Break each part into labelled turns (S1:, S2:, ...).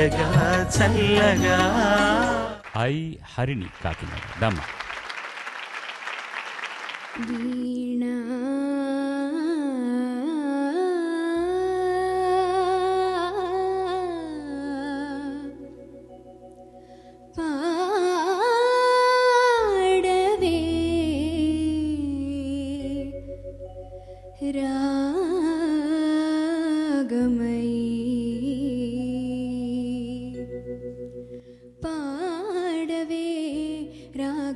S1: చల్లగా చల్లగా
S2: ఐ హరిణి కాకినాడ దమ్మ
S1: രാഗമയീ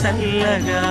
S1: చల్లగా